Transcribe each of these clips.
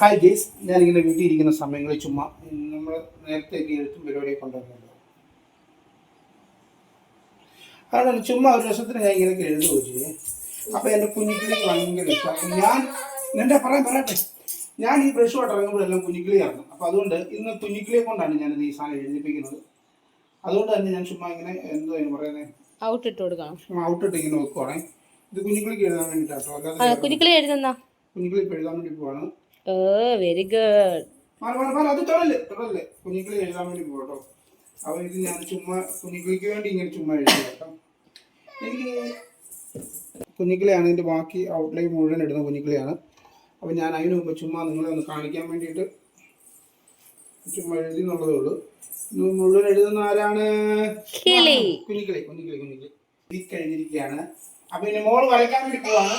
Hi guys ഞാനിങ്ങനെ വീട്ടിൽ ഇരിക്കുന്ന സമയങ്ങളിൽ ചുമ്മാ നമ്മൾ നേരത്തെ എഴുത്തും പരിപാടിയെ ഉണ്ടായിരുന്നല്ലോ അതാണ് ചുമ്മാ ഒരു രസത്തിന് ഞാൻ ഇങ്ങനെ എഴുതുകയോ പോയി അപ്പോൾ എന്റെ കുഞ്ഞിക്കിളിക്ക് ഭയങ്കര ഇഷ്ടം. ഞാൻ എന്റെ പറയാൻ പറയട്ടെ ഞാൻ ഈ ബ്രഷ് വാട്ടർ ഇറങ്ങുമ്പോഴെല്ലാം കുഞ്ഞിക്കിളിയായിരുന്നു അപ്പൊ അപ്പോൾ അതുകൊണ്ട് ഇന്ന് കുഞ്ഞിക്കിളിയെ കൊണ്ടാണ് ഞാൻ ഈ സാധനം എഴുതിപ്പിക്കുന്നത്. അതുകൊണ്ട് തന്നെ ഞാൻ ചുമ്മാ ഇങ്ങനെ എന്തോ പറയുന്നത് ഔട്ട് ഇട്ട് കൊടുക്കണം. ഔട്ടിട്ട് ഇങ്ങനെ വെക്കുവാണേ. ഇത് കുഞ്ഞിക്കിളിക്ക് എഴുതാൻ അല്ലാതെ കുഞ്ഞിക്കിളി എഴുതുന്ന? കുഞ്ഞിക്കിളി ഇപ്പോൾ എഴുതാൻ വേണ്ടി പോവാണ്. ഓ വെരി ഗുഡ് മാറി മാറി മാറി അത് തുടല്ലേ തുടല്ലേ കുഞ്ഞിക്കിളി എഴുതാൻ വേണ്ടി പോകട്ടോ അപ്പോൾ ഇത് ഞാൻ ചുമ്മാ കുഞ്ഞിക്കിളിക്ക് വേണ്ടി ഇങ്ങനെ ചുമ്മാ എഴുതി കേട്ടോ എനിക്ക് കുഞ്ഞിക്കിളിയാണ് ഇതിന്റെ ബാക്കി ഔട്ട്ലൈൻ മുഴുവൻ ഇടുന്ന കുഞ്ഞിക്കിളിയാണ്. അപ്പോൾ ഞാൻ അതിന് മുമ്പ് ചുമ്മാ നിങ്ങളെ ഒന്ന് കാണിക്കാൻ വേണ്ടിയിട്ട് ചുമ്മാ എഴുതി എന്നുള്ളതേ ഉള്ളൂ. മുഴുവൻ എഴുതുന്ന ആരാണ്? കിളി. കുഞ്ഞിക്കിളി കുഞ്ഞിക്കിളി കുഞ്ഞിക്കിളി. ഈ കഴിഞ്ഞിരിക്കുകയാണ്. അപ്പൊ ഇനി മോൾ വരയ്ക്കാൻ വേണ്ടി പോവാണ്.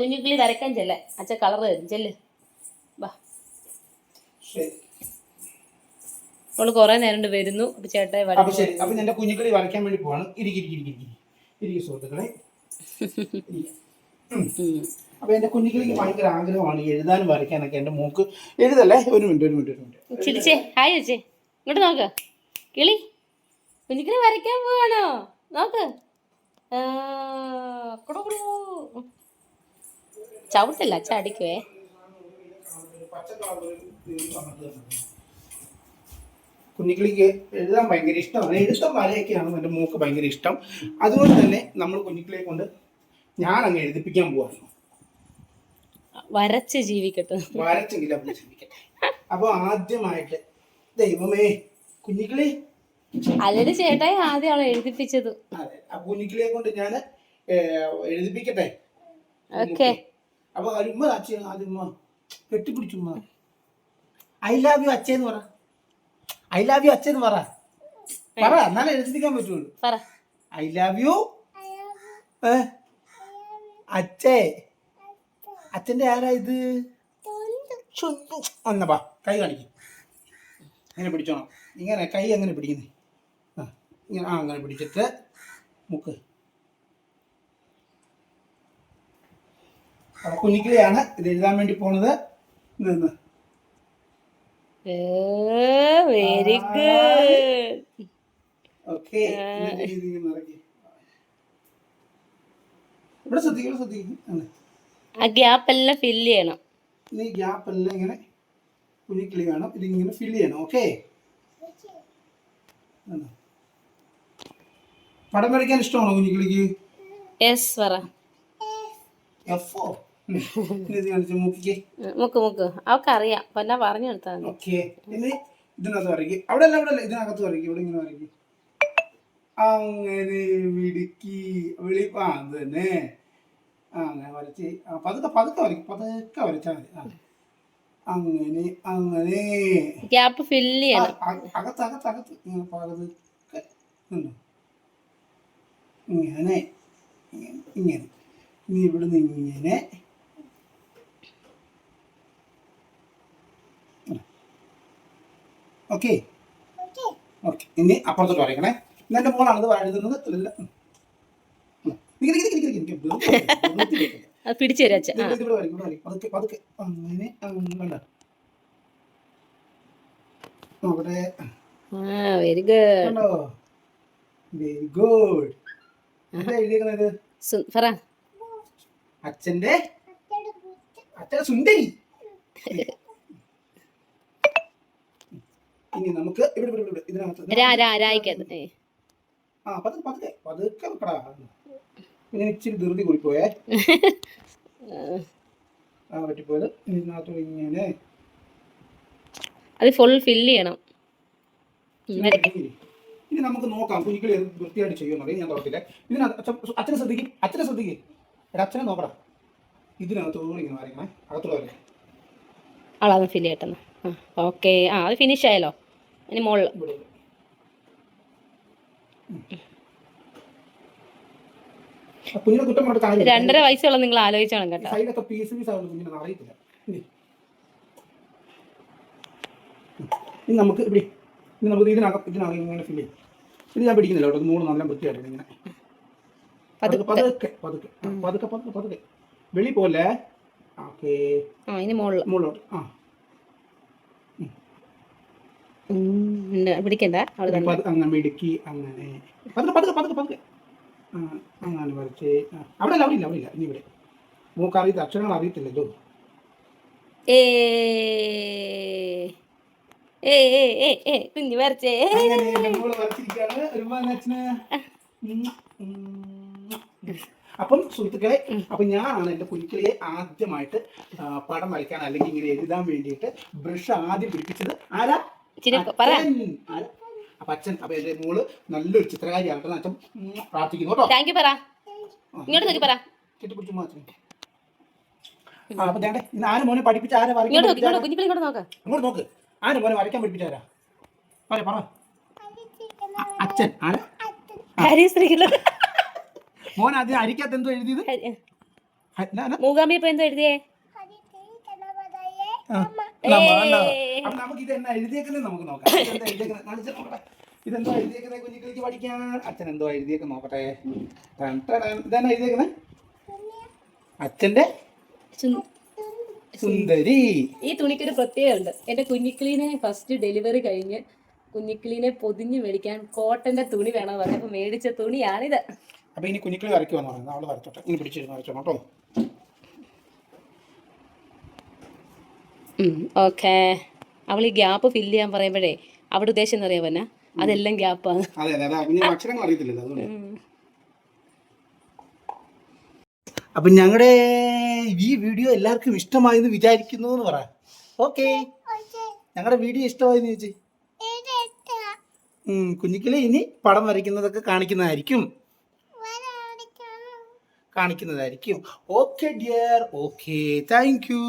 കുഞ്ഞിക്കിളി വരയ്ക്കാൻ ചെല്ലേ. അച്ഛ കളർ തരും ചെല്ല്. അവൾ കുറെ നേരം വരുന്നു. അപ്പൊ ചേട്ടായി അപ്പൊ ശരി. അപ്പൊ എന്റെ കുഞ്ഞുക്കളി വരയ്ക്കാൻ വേണ്ടി പോവാണ്. ഇരിക്കി ഇരിക്കി സുഹൃത്തുക്കളെ. അപ്പൊ എന്റെ കുഞ്ഞുക്കളിക്ക് ഭയങ്കര ആഗ്രഹമാണ് എഴുതാനും വരയ്ക്കാനൊക്കെ. എന്റെ മൂക്ക് എഴുതല്ലേ? ഒരു മിനിറ്റ് ഒരു മിനിറ്റ് ഒരു മിനിറ്റ്. ചിരിച്ചേ. ഹായ് ചേച്ചി. ഇങ്ങോട്ട് നോക്ക്. കിളി കുഞ്ഞിക്കിളി വരയ്ക്കാൻ പോവാണോ? നോക്ക്. ചവിട്ടില്ല അച്ഛ അടിക്കുവേ. കുഞ്ഞിക്കിളിക്ക് എഴുതാൻ ഭയങ്കര ഇഷ്ടമാണ്. എഴുത്തും വരയൊക്കെയാണ് എന്റെ മൂക്ക് ഭയങ്കര ഇഷ്ടം. അതുകൊണ്ട് തന്നെ നമ്മൾ കുഞ്ഞിക്കിളിയെ കൊണ്ട് ഞാൻ അങ്ങ് എഴുതിപ്പിക്കാൻ പോവാണ്. വരച്ച് ജീവിക്കട്ടെ. വരച്ചെങ്കിലും അവൾ ജീവിക്കട്ടെ. അപ്പോൾ ആദ്യമായിട്ട് ദൈവമേ കുഞ്ഞിക്കിളി. അല്ലടി ചേട്ടായി ആദ്യം അവളെ എഴുതിപ്പിച്ചത്. അതെ ആ കുഞ്ഞിക്കിളിയെ കൊണ്ട് ഞാൻ എഴുതിപ്പിക്കട്ടെ? ഓക്കെ. അപ്പൊ അച്ഛ ആദ്യം കെട്ടിപ്പിടിച്ചു ഐ ലാവ് യു അച്ഛന്ന് പറ. ഐ ലാവ് യു അച്ഛന്ന് പറ. പറ എന്നാലേ എഴുതിപ്പിക്കാൻ പറ്റുള്ളൂ. പറ. ഐ ലവ് യു അച്ഛേ. അച്ഛന്റെ ആരാ ഇത്? ചുണ്ടു. ബാ കൈ കാണിക്കും. അങ്ങനെ പിടിച്ചോണം. ഇങ്ങനെ കൈ എങ്ങനെ പിടിക്കുന്നേ? ആ ഇങ്ങനെ ആ അങ്ങനെ പിടിച്ചിട്ട് മുക്ക്. കുഞ്ഞിക്കിളിയാണ്. ഇത് എഴുതാൻ വേണ്ടി പോണത്. നിന്ന് വെരി ഗുഡ് ഓക്കെ. ഇവിടെ ശ്രദ്ധിക്കണം ഇവിടെ ശ്രദ്ധിക്കും ആണ് ആ ഗ്യാപ്പ് എല്ലാം ഫില്ല് ചെയ്യണം. ഈ ഗ്യാപ്പ് എല്ലാം ഇങ്ങനെ കുഞ്ഞിക്കിളി വേണം. ഇതിങ്ങനെ ഫില്ല് ചെയ്യണം. ഓക്കെ. പടം വരയ്ക്കാൻ ഇഷ്ടമാണോ കുഞ്ഞിക്കിളിക്ക്? യെസ് പറ. എഫോ ഉം, മുക്ക്. മുക്ക് അവക്കറിയാം അപ്പൊ എന്നാ പറഞ്ഞു കൊടുത്താൽ മതി. ഓക്കെ. ഇനി ഇതിനകത്ത് വരയ്ക്ക്. അവിടെ അല്ല അവിടെ അല്ല. ഇതിനകത്ത് വരയ്ക്ക്. ഇവിടെ ഇങ്ങനെ വരയ്ക്ക്. അങ്ങനെ വിടുക്കി വിളി ആ അത് തന്നെ. ആ അങ്ങനെ വരച്ച്. ആ പതുക്കെ പതുക്കെ വരയ്ക്കും. പതുക്കെ വരച്ചാൽ മതി. അങ്ങനെ അങ്ങനെ. ഗ്യാപ്പ് ഫില്ല് ചെയ്യണം. അകത്ത് അകത്ത് അകത്ത്. ഇങ്ങനെ പതുക്കെ ഇങ്ങനെ ഇങ്ങനെ. ഇനി ഇവിടുന്ന് ഇങ്ങനെ ഓക്കെ. ഓക്കെ. ഇനി അപ്പുറത്തോട്ട് വരയ്ക്കണേ. എന്നെ എന്റെ മോളാണ് ഇത് എഴുതുന്നത് പിടിച്ചു തരാം അങ്ങനെ അങ്ങനെ. അവിടെ വെരി ഗുഡ് വെരി ഗുഡ് പറ. അച്ഛന്റെ അച്ഛന്റെ സുന്ദരി. ഇനി നമുക്ക് ഇവിടെ ഇവിടെ ഇവിടെ ഇതിനകത്ത്. ആ പതുക്കെ പതുക്കെ പതുക്കെ വെക്കടാ. പിന്നെ ഇച്ചിരി ധൃതി കൂടിപ്പോയേ. ആ പറ്റിപ്പോയത്. ഇതിനകത്ത് ഇങ്ങനെ. അത് ഫുൾ ഫില്ല് ചെയ്യണം. ഇനി നമുക്ക് നോക്കാം. കുഞ്ഞിക്കളി വൃത്തിയായിട്ട് ചെയ്യുന്നുണ്ടെങ്കിൽ ഞാൻ തുറക്കില്ല. ഇതിനകത്ത് അച്ഛനെ ശ്രദ്ധിക്കും. അച്ഛനെ ശ്രദ്ധിക്കും. എടാ അച്ഛനെ നോക്കടാ. ഇതിനകത്തോടെ ഇങ്ങനെ വരയ്ക്കണേ അകത്തോടെ ആളാണ് ഫില്ല് ചെയ്യട്ടെന്ന്. ഓക്കെ ആ അത് ഫിനിഷ് ആയല്ലോ. ഇനി മുകളിൽ രണ്ടര വയസ്സുള്ള നിങ്ങൾ ആലോചിച്ചോണം കേട്ടോ. പീസ് പീസ് കുഞ്ഞിനെ അറിയത്തില്ല ഇനി. ഇനി നമുക്ക് ഇവിടെ ഇനി നമുക്ക് ഇതിനകം ഇതിനകം ഇങ്ങനെ ഫില്ല് ചെയ്യും. ഇത് ഞാൻ പിടിക്കുന്നില്ല കേട്ടോ. മൂന്ന് നല്ല വൃത്തിയായിട്ട് ഇങ്ങനെ. പതുക്കെ. പതുക്കെ പതുക്കെ പതുക്കെ. പതുക്കെ പതുക്കെ വെളി പോലെ. ഓക്കെ ആ ഇനി മുകളിൽ മുകളിലോട്ട് ആ. പിടിക്കണ്ട. അവിടെ തന്നെ. അങ്ങനെ മിടുക്കി അങ്ങനെ. പതുക്കെ പതുക്കെ പതുക്കെ പതുക്കെ. അങ്ങനെ വരച്ച്. അവിടെ അല്ല അവിടെ ഇല്ല ഇനി ഇവിടെ. മൂക്ക് അറിയത്തില്ല അക്ഷരങ്ങൾ അറിയത്തില്ലല്ലോ ഏ ഏ ഏ ഏ ഏ കുഞ്ഞു വരച്ചേ. അപ്പം സുഹൃത്തുക്കളെ അപ്പം ഞാനാണ് എന്റെ കുഞ്ഞിക്കിളിയെ ആദ്യമായിട്ട് പടം വരയ്ക്കാൻ അല്ലെങ്കിൽ ഇങ്ങനെ എഴുതാൻ വേണ്ടിയിട്ട് ബ്രഷ് ആദ്യം പിടിപ്പിച്ചത് ആരാ? ഇച്ചിരി പറ. ആരാ? അപ്പൊ അച്ഛൻ അപ്പൊ എന്റെ മോൾ നല്ലൊരു ചിത്രകാരിയാകട്ടെ അച്ഛൻ പ്രാർത്ഥിക്കുന്നു കേട്ടോ. താങ്ക് യു പറ. ഇങ്ങോട്ട് നോക്കി പറ. കെട്ടിപ്പിടിച്ചു മാത്രം അപ്പൊ ഇന്ന് ആര് മോനെ പഠിപ്പിച്ച ആരെ വരയ്ക്കാൻ ഇങ്ങോട്ട് ഇങ്ങോട്ട് കുഞ്ഞിപ്പിള്ളി ഇങ്ങോട്ട് നോക്ക്. ആര്? മോനെ വരയ്ക്കാൻ പഠിപ്പിച്ചാരാ പറ. പറ അച്ഛൻ. ആരാ? ഹരിശ്രീകൾ മോൻ ആദ്യം അരിക്കകത്ത് എന്തോ എഴുതിയത്? മൂകാമ്പി? ഇപ്പൊ എന്തോ എഴുതിയേ? ആ. അപ്പൊ നമുക്ക് ഇത് എന്നാ എഴുതിയേക്കുന്നത് നമുക്ക് നോക്കാം. ഇതെന്താ എഴുതിയേക്കുന്നത്? കാണിച്ച് നോക്കട്ടെ. ഇതെന്തോ എഴുതിയേക്കുന്നത്? കുഞ്ഞിക്കിളിക്ക് പഠിക്കാൻ. അച്ഛൻ എന്തോ എഴുതിയേക്ക് നോക്കട്ടെ. ഇതെന്നാ എഴുതിയേക്കുന്നത് അച്ഛന്റെ സുന്ദരി. ഈ തുണിക്കൊരു പ്രത്യേകമുണ്ട് എന്റെ കുഞ്ഞിക്കിളീനെ ഫസ്റ്റ് ഡെലിവറി കഴിഞ്ഞ് കുഞ്ഞിക്കിളീനെ പൊതിഞ്ഞ് മേടിക്കാൻ കോട്ടന്റെ തുണി വേണം പറഞ്ഞു. അപ്പൊ മേടിച്ച തുണിയാണിത്. അപ്പൊ ഇനി കുഞ്ഞിക്കിളി വരയ്ക്കുമെന്ന് പറയുന്നത്. അവൾ വരച്ചോട്ടെ. ഇനി പിടിച്ചിരുന്നു വരച്ചോണം കേട്ടോ ഓക്കെ. അവൾ ഈ ഗ്യാപ്പ് ഫില്ല് ചെയ്യാൻ പറയുമ്പോഴേ അവിടെ ഉദ്ദേശം എന്ന്? അറിയാൻ പറ്റാ അതെല്ലാം ഗ്യാപ്പാണ്. അക്ഷരങ്ങൾ അറിയത്തില്ലല്ലോ അപ്പൊ ഞങ്ങളുടെ ഈ വീഡിയോ എല്ലാവർക്കും ഇഷ്ടമായി എന്ന് വിചാരിക്കുന്നു എന്ന് പറ. ഓക്കെ. ഞങ്ങളുടെ വീഡിയോ ഇഷ്ടമായെന്ന് ചോദിച്ചു. കുഞ്ഞിക്കിളി ഇനി പടം വരയ്ക്കുന്നതൊക്കെ കാണിക്കുന്നതായിരിക്കും. കാണിക്കുന്നതായിരിക്കും. Okay dear. Okay thank you.